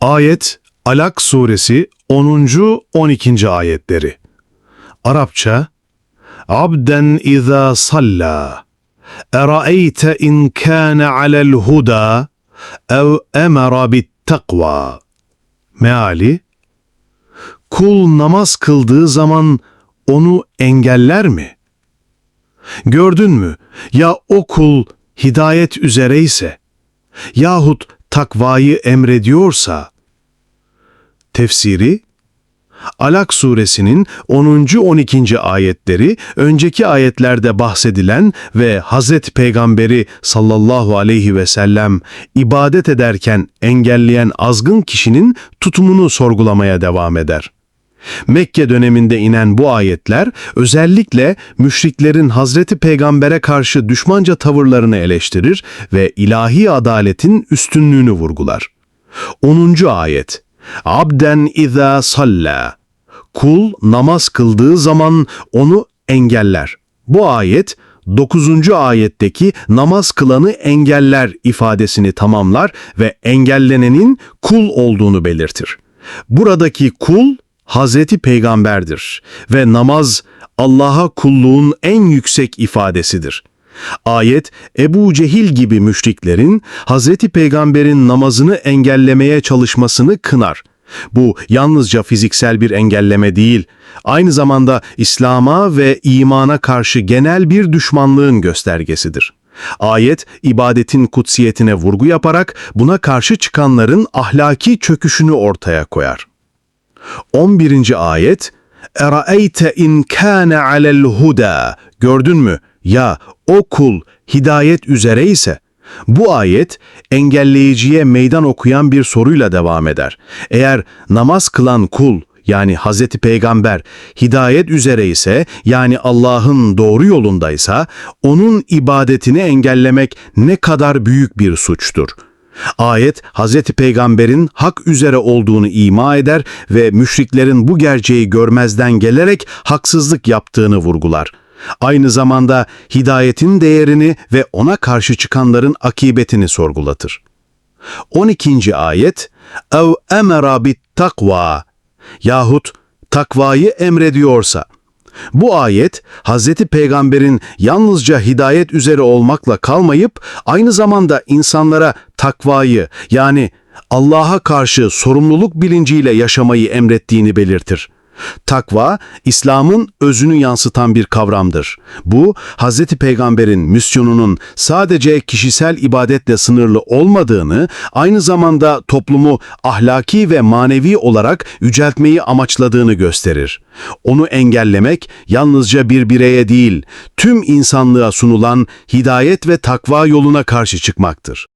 Ayet Alak suresi 10. 12. ayetleri. Arapça Abden izâ salla Eraeyte in kâne alel huda ev emera bit takva. Meali Kul namaz kıldığı zaman onu engeller mi? Gördün mü ya o kul hidayet üzereyse yahut takvayı emrediyorsa Tefsiri Alak suresinin 10. 12. ayetleri önceki ayetlerde bahsedilen ve Hazreti Peygamberi sallallahu aleyhi ve sellem ibadet ederken engelleyen azgın kişinin tutumunu sorgulamaya devam eder. Mekke döneminde inen bu ayetler özellikle müşriklerin Hazreti Peygamber'e karşı düşmanca tavırlarını eleştirir ve ilahi adaletin üstünlüğünü vurgular. 10. ayet Abden izâ salla Kul namaz kıldığı zaman onu engeller. Bu ayet 9. ayetteki namaz kılanı engeller ifadesini tamamlar ve engellenenin kul olduğunu belirtir. Buradaki kul Hazreti Peygamberdir ve namaz Allah'a kulluğun en yüksek ifadesidir. Ayet Ebu Cehil gibi müşriklerin Hazreti Peygamber'in namazını engellemeye çalışmasını kınar. Bu yalnızca fiziksel bir engelleme değil, aynı zamanda İslam'a ve imana karşı genel bir düşmanlığın göstergesidir. Ayet, ibadetin kutsiyetine vurgu yaparak buna karşı çıkanların ahlaki çöküşünü ortaya koyar. 11. ayet Eraeyte in kâne alel huda Gördün mü? Ya o kul hidayet üzere ise bu ayet engelleyiciye meydan okuyan bir soruyla devam eder. Eğer namaz kılan kul yani Hazreti Peygamber hidayet üzere ise yani Allah'ın doğru yolundaysa onun ibadetini engellemek ne kadar büyük bir suçtur. Ayet Hazreti Peygamber'in hak üzere olduğunu ima eder ve müşriklerin bu gerçeği görmezden gelerek haksızlık yaptığını vurgular. Aynı zamanda hidayetin değerini ve ona karşı çıkanların akibetini sorgulatır. 12. ayet ev emera takva yahut takvayı emrediyorsa bu ayet Hazreti Peygamber'in yalnızca hidayet üzere olmakla kalmayıp aynı zamanda insanlara takvayı yani Allah'a karşı sorumluluk bilinciyle yaşamayı emrettiğini belirtir. Takva, İslam'ın özünü yansıtan bir kavramdır. Bu, Hz. Peygamber'in misyonunun sadece kişisel ibadetle sınırlı olmadığını, aynı zamanda toplumu ahlaki ve manevi olarak yüceltmeyi amaçladığını gösterir. Onu engellemek yalnızca bir bireye değil, tüm insanlığa sunulan hidayet ve takva yoluna karşı çıkmaktır.